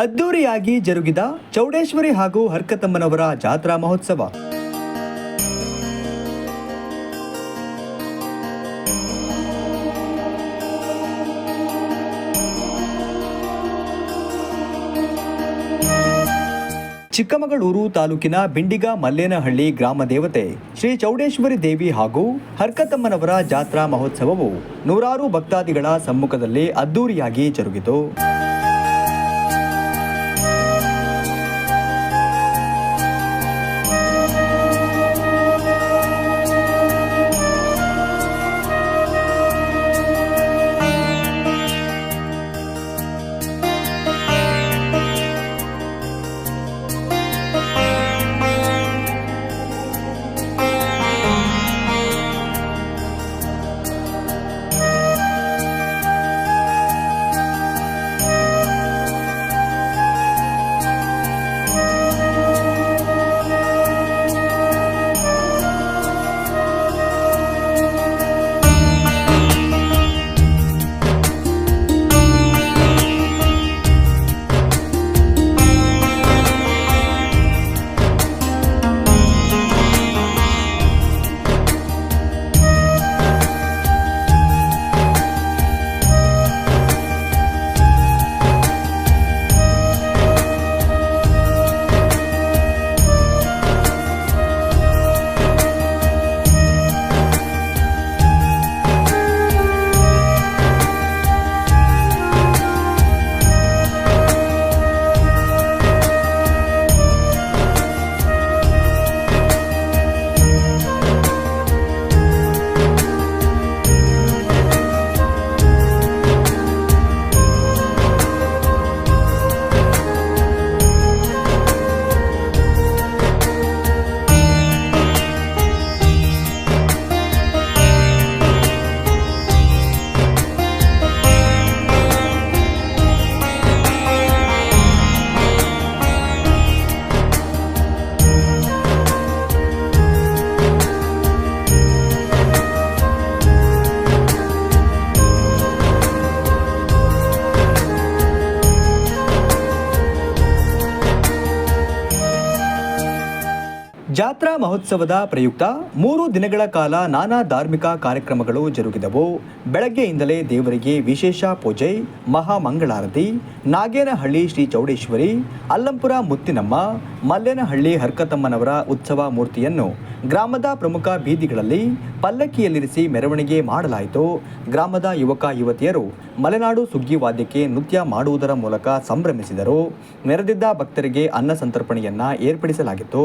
ಅದ್ದೂರಿಯಾಗಿ ಜರುಗಿದ ಚೌಡೇಶ್ವರಿ ಹಾಗೂ ಹರ್ಕತಮ್ಮನವರ ಜಾತ್ರಾ ಮಹೋತ್ಸವ. ಚಿಕ್ಕಮಗಳೂರು ತಾಲೂಕಿನ ಬಿಂಡಿಗ ಮಲ್ಲೇನಹಳ್ಳಿ ಗ್ರಾಮ ದೇವತೆ ಶ್ರೀ ಚೌಡೇಶ್ವರಿ ದೇವಿ ಹಾಗೂ ಹರ್ಕತಮ್ಮನವರ ಜಾತ್ರಾ ಮಹೋತ್ಸವವು ನೂರಾರು ಭಕ್ತಾದಿಗಳ ಸಮ್ಮುಖದಲ್ಲಿ ಅದ್ದೂರಿಯಾಗಿ ಜರುಗಿತು. ಜಾತ್ರಾ ಮಹೋತ್ಸವದ ಪ್ರಯುಕ್ತ ಮೂರು ದಿನಗಳ ಕಾಲ ನಾನಾ ಧಾರ್ಮಿಕ ಕಾರ್ಯಕ್ರಮಗಳು ಜರುಗಿದವು. ಬೆಳಗ್ಗೆಯಿಂದಲೇ ದೇವರಿಗೆ ವಿಶೇಷ ಪೂಜೆ ಮಹಾಮಂಗಳಾರತಿ ನಾಗೇನಹಳ್ಳಿ ಶ್ರೀ ಚೌಡೇಶ್ವರಿ, ಅಲ್ಲಂಪುರ ಮುತ್ತಿನಮ್ಮ, ಮಲ್ಲೇನಹಳ್ಳಿ ಹರ್ಕತಮ್ಮನವರ ಉತ್ಸವ ಮೂರ್ತಿಯನ್ನು ಗ್ರಾಮದ ಪ್ರಮುಖ ಬೀದಿಗಳಲ್ಲಿ ಪಲ್ಲಕ್ಕಿಯಲ್ಲಿರಿಸಿ ಮೆರವಣಿಗೆ ಮಾಡಲಾಯಿತು. ಗ್ರಾಮದ ಯುವಕ ಯುವತಿಯರು ಮಲೆನಾಡು ಸುಗ್ಗಿ ವಾದ್ಯಕ್ಕೆ ನೃತ್ಯ ಮಾಡುವುದರ ಮೂಲಕ ಸಂಭ್ರಮಿಸಿದರು. ನೆರೆದಿದ್ದ ಭಕ್ತರಿಗೆ ಅನ್ನ ಸಂತರ್ಪಣೆಯನ್ನ ಏರ್ಪಡಿಸಲಾಗಿತ್ತು.